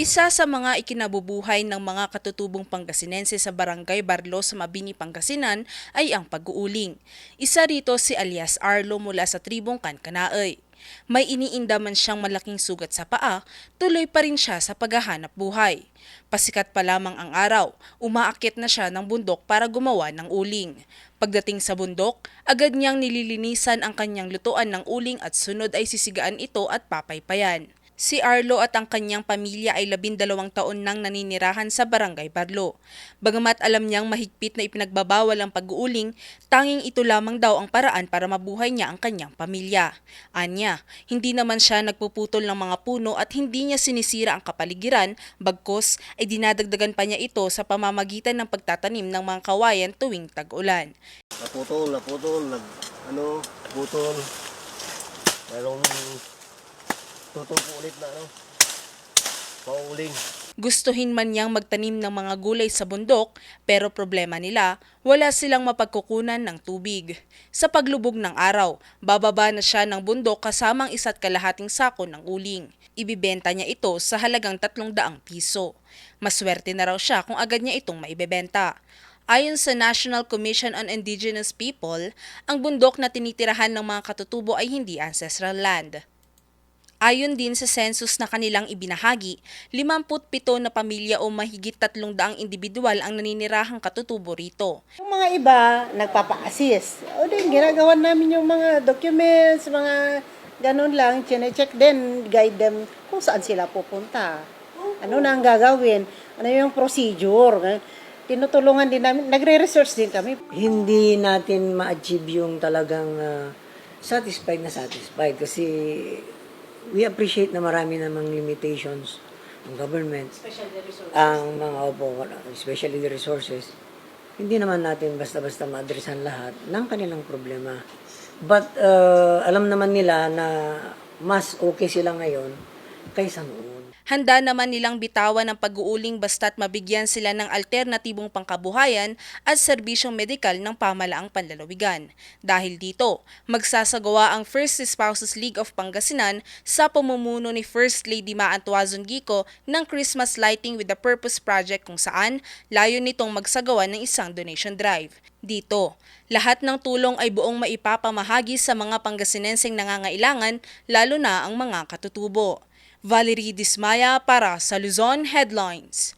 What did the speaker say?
Isa sa mga ikinabubuhay ng mga katutubong Pangasinense sa Barangay Barlo sa Mabini, Pangasinan ay ang pag-uuling. Isa rito si alias Arlo mula sa tribong Kankanaay. May iniinda man siyang malaking sugat sa paa, tuloy pa rin siya sa paghahanap buhay. Pasikat pa lamang ang araw, umaakit na siya ng bundok para gumawa ng uling. Pagdating sa bundok, agad niyang nililinisan ang kanyang lutuan ng uling at sunod ay sisigaan ito at papaypayan. Si Arlo at ang kanyang pamilya ay labindalawang taon nang naninirahan sa Barangay Barlo. Bagamat alam niyang mahigpit na ipinagbabawal ang pag-uuling, tanging ito lamang daw ang paraan para mabuhay niya ang kanyang pamilya. Anya, hindi naman siya nagpuputol ng mga puno at hindi niya sinisira ang kapaligiran, bagkos ay dinadagdagan pa niya ito sa pamamagitan ng pagtatanim ng mga kawayan tuwing tag-ulan. Naputol, naputol, nag, ano, putol. Merong tutupo ulit na, ano, pauling. Gustuhin man niyang magtanim ng mga gulay sa bundok, pero problema nila, wala silang mapagkukunan ng tubig. Sa paglubog ng araw, bababa na siya ng bundok kasamang isa't kalahating sako ng uling. Ibibenta niya ito sa halagang 300 piso. Maswerte na raw siya kung agad niya itong maibebenta. Ayon sa National Commission on Indigenous People, ang bundok na tinitirahan ng mga katutubo ay hindi ancestral land. Ayon din sa census na kanilang ibinahagi, 57 na pamilya o mahigit 300 individual ang naninirahang katutubo rito. Yung mga iba, nagpapa-assist. O din, ginagawa namin yung mga documents, mga ganun lang, chine-check din, guide them kung saan sila pupunta. Ano na ang gagawin? Ano yung procedure? Tinutulungan din namin, nagre-research din kami. hindi natin ma-achieve yung talagang ah, satisfied na satisfied kasi we appreciate na marami namang limitations ng government. Ang mga opo, especially the resources. Hindi naman natin basta-basta ma-addressan lahat ng kanilang problema. But uh, alam naman nila na mas okay sila ngayon kaysa noon. Handa naman nilang bitawan ng pag-uuling basta't mabigyan sila ng alternatibong pangkabuhayan at serbisyong medikal ng pamalaang panlalawigan. Dahil dito, magsasagawa ang First Spouses League of Pangasinan sa pamumuno ni First Lady Ma Antuazon Gico ng Christmas Lighting with a Purpose Project kung saan layo nitong magsagawa ng isang donation drive. Dito, lahat ng tulong ay buong maipapamahagi sa mga Pangasinenseng nangangailangan, lalo na ang mga katutubo. Valerie Dismaya para sa Luzon Headlines.